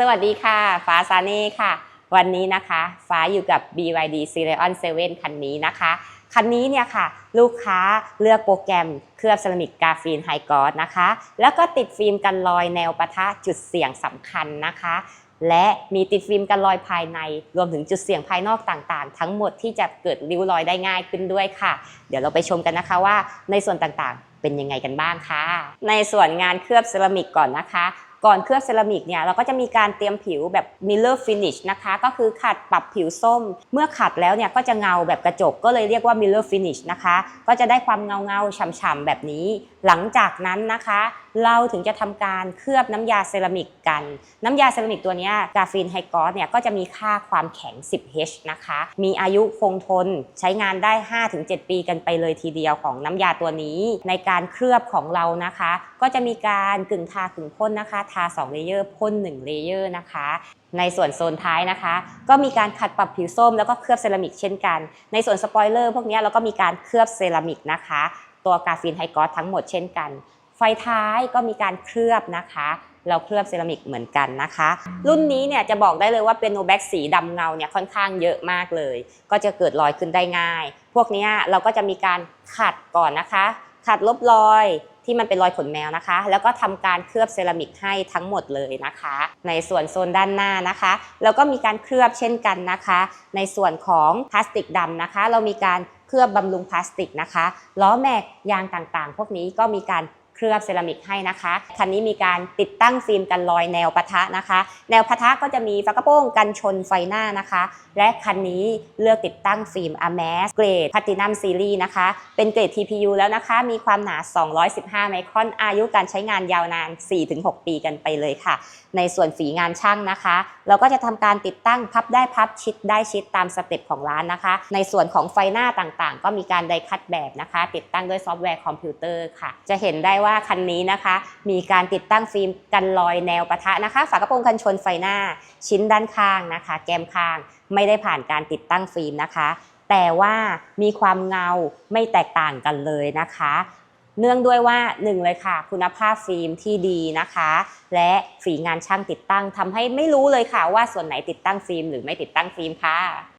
สวัสดีค่ะ ฟ้าซาเน่ค่ะ วันนี้นะคะ ฟ้าอยู่กับ BYD c e r e o n 7 คันนี้นะคะ คันนี้เนี่ยค่ะ ลูกค้าเลือกโปรแกรมเคลือบเซรามิกกาฟีนไฮกอสนะคะ แล้วก็ติดฟิล์มกันรอยแนวปะทะจุดเสี่ยงสำคัญนะคะ และมีติดฟิล์มกันรอยภายใน รวมถึงจุดเสี่ยงภายนอกต่างๆ ทั้งหมดที่จะเกิดริ้วรอยได้ง่ายขึ้นด้วยค่ะ เดี๋ยวเราไปชมกันนะคะว่าในส่วนต่างๆเป็นยังไงกันบ้างค่ะในส่วนงานเคลือบเซรามิกก่อนนะคะ ก่อนเคลือบเซรามิกเนี่ยเราก็จะมีการเตรียมผิวแบบมิลเลอร์ฟินิชนะคะก็คือขัดปรับผิวส้ม เมื่อขัดแล้วเนี่ยก็จะเงาแบบกระจกก็เลยเรียกว่ามิลเลอร์ฟินิชนะคะก็จะได้ความเงาเงาฉ่ำๆแบบนี้ หลังจากนั้นนะคะ เราถึงจะทำการเคลือบน้ำยาเซรามิกกัน น้ำยาเซรามิกตัวนี้กราฟีนไฮกอสเนี่ยก็จะมีค่าความแข็ง 10H นะคะ มีอายุคงทนใช้งานได้ 5-7 ปีกันไปเลยทีเดียวของน้ำยาตัวนี้ ในการเคลือบของเรานะคะ ก็จะมีการกึ่งทากึ่งพ่นนะคะ ทา2เลเยอร์พ่น1เลเยอร์นะคะในส่วนโซนท้ายนะคะ ก็มีการขัดปรับผิวส้มแล้วก็เคลือบเซรามิกเช่นกัน ในส่วนสปอยเลอร์พวกนี้เราก็มีการเคลือบเซรามิกนะคะ ตัวกราฟีนไฮกอสทั้งหมดเช่นกัน ไฟท้ายก็มีการเคลือบนะคะ เราเคลือบเซรามิกเหมือนกันนะคะ รุ่นนี้เนี่ยจะบอกได้เลยว่าเป็นโนแบ็กสีดำเงาเนี่ยค่อนข้างเยอะมากเลย ก็จะเกิดรอยขึ้นได้ง่าย พวกนี้เราก็จะมีการขัดก่อนนะคะ ขัดลบรอยที่มันเป็นรอยขนแมวนะคะ แล้วก็ทำการเคลือบเซรามิกให้ทั้งหมดเลยนะคะ ในส่วนโซนด้านหน้านะคะ แล้วก็มีการเคลือบเช่นกันนะคะ ในส่วนของพลาสติกดำนะคะ เรามีการเคลือบบำรุงพลาสติกนะคะ ล้อแม็กยางต่างๆ พวกนี้ก็มีการ เคลือบเซรามิกให้นะคะคันนี้มีการติดตั้งฟิล์มกันรอยแนวปะทะนะคะ แนวปะทะก็จะมีฝากระโปรงกันชนไฟหน้านะคะ และคันนี้เลือกติดตั้งฟิล์ม a m a s เกรด Platinum Series นะคะ เป็นเกรด TPU แล้วนะคะ มีความหนา 215 ไมครอนอายุการใช้งานยาวนาน 4-6 ปีกันไปเลยค่ะ ในส่วนฝีงานช่างนะคะ เราก็จะทำการติดตั้งพับได้พับชิดได้ชิดตามสเต็ปของร้านนะคะ ในส่วนของไฟหน้าต่างๆ ก็มีการไดคัดแบบนะคะ ติดตั้งด้วยซอฟต์แวร์คอมพิวเตอร์ค่ะ จะเห็นได้ว่าว่าคันนี้นะคะ มีการติดตั้งฟิล์มกันรอยแนวปะทะนะคะ ฝากระโปรงกันชนไฟหน้า ชิ้นด้านข้างนะคะ แก้มข้าง ไม่ได้ผ่านการติดตั้งฟิล์มนะคะ แต่ว่ามีความเงาไม่แตกต่างกันเลยนะคะเนื่องด้วยว่าหนึ่งเลยค่ะ คุณภาพฟิล์มที่ดีนะคะ และฝีงานช่างติดตั้งทำให้ไม่รู้เลยค่ะว่าส่วนไหนติดตั้งฟิล์มหรือไม่ติดตั้งฟิล์มค่ะ